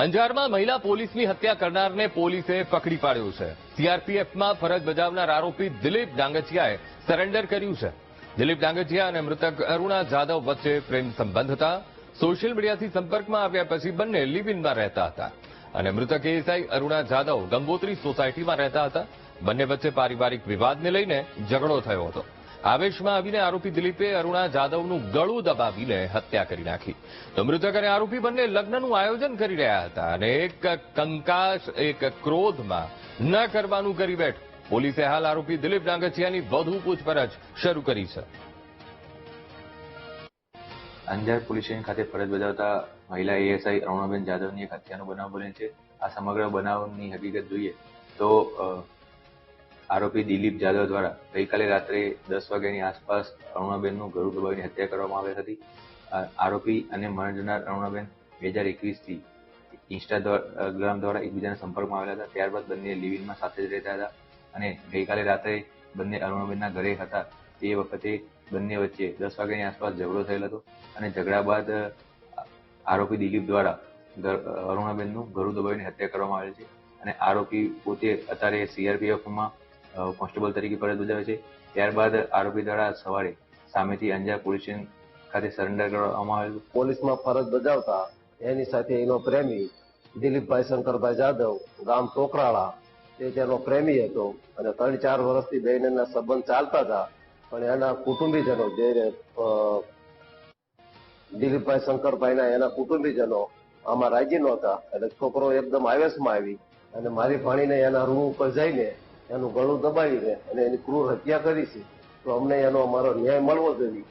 અંજારમાં મહિલા પોલીસની હત્યા કરનારને પોલીસે પકડી પાડ્યો છે. સીઆરપીએફમાં ફરજ બજાવનાર આરોપી દિલીપ ડાંગચિયાએ સરેન્ડર કર્યું છે. દિલીપ ડાંગચિયા અને મૃતક અરુણા જાદવ વચ્ચે પ્રેમ સંબંધ હતા. સોશિયલ મીડિયાથી સંપર્કમાં આવ્યા પછી બંને લિવિનમાં રહેતા હતા. અને મૃતક એએસઆઈ અરુણા જાદવ ગંગોત્રી સોસાયટીમાં રહેતા હતા. બંને વચ્ચે પારિવારિક વિવાદને લઈને ઝઘડો થયો હતો. આવેશમાં આવીને આરોપી દિલીપે અરુણા જાદવનું ગળું દબાવીને હત્યા કરી નાખી. તો મૃતક અને આરોપી બંને લગ્નનું આયોજન કરી રહ્યા હતા અને એક કંકાશ એક ક્રોધમાં ન કરવાનું કરી બેઠ. પોલીસે હાલ આરોપી દિલીપ ડાંગચિયાની વધુ પૂછપરછ શરૂ કરી છે. અંજાર પોલીસ સ્ટેશન ખાતે ફરજ બજાવતા મહિલા એએસઆઈ અરુણાબેન જાદવની એક હત્યાનો બનાવ બને છે. આ સમગ્ર બનાવની હકીકત જોઈએ તો આરોપી દિલીપ જાદવ દ્વારા ગઈકાલે રાત્રે દસ વાગ્યાની આસપાસ અરુણાબેનનું ગળું દબાવીને હત્યા કરવામાં આવી હતી. આરોપી અને મરણ જનાર અરુણાબેન બે હજાર એકવીસથી ઇન્સ્ટાગ્રામ દ્વારા એકબીજાના સંપર્કમાં આવેલા હતા. ત્યારબાદ બંને લિવિંગમાં સાથે જ રહેતા હતા અને ગઈકાલે રાત્રે બંને અરુણાબેનના ઘરે હતા. તે વખતે બંને વચ્ચે દસ વાગ્યાની આસપાસ ઝઘડો થયેલો હતો અને ઝઘડા બાદ આરોપી દિલીપ દ્વારા અરુણાબેનનું ગળું દબાવીને હત્યા કરવામાં આવેલ છે. અને આરોપી પોતે અત્યારે સીઆરપીએફમાં કોન્સ્ટેબલ તરીકે ફરજ બજાવે છે. ત્યારબાદ આરોપી દ્વારા સવારે સામેથી અંજાર પોલીસ ખાતે સરેન્ડર કરવામાં આવેલ પોલીસમાં ફરજ બજાવતા એની સાથે એનો પ્રેમી દિલીપભાઈ શંકરભાઈ જાદવ, ગામ ટોકરાળા તે તેનો પ્રેમી હતો અને ત્રણ ચાર વર્ષથી બેનના સંબંધ ચાલતા હતા. પણ એના કુટુંબીજનો જે દિલીપભાઈ શંકરભાઈના એના કુટુંબીજનો આમાં રાજી નહોતા. એટલે છોકરો એકદમ આવેશમાં આવી અને મારી ભાણીને એના રૂમ ઉપર જઈને એનું ગળું દબાવીને અને એની ક્રૂર હત્યા કરી છે તો અમને એનો અમારો ન્યાય મળવો જોઈએ.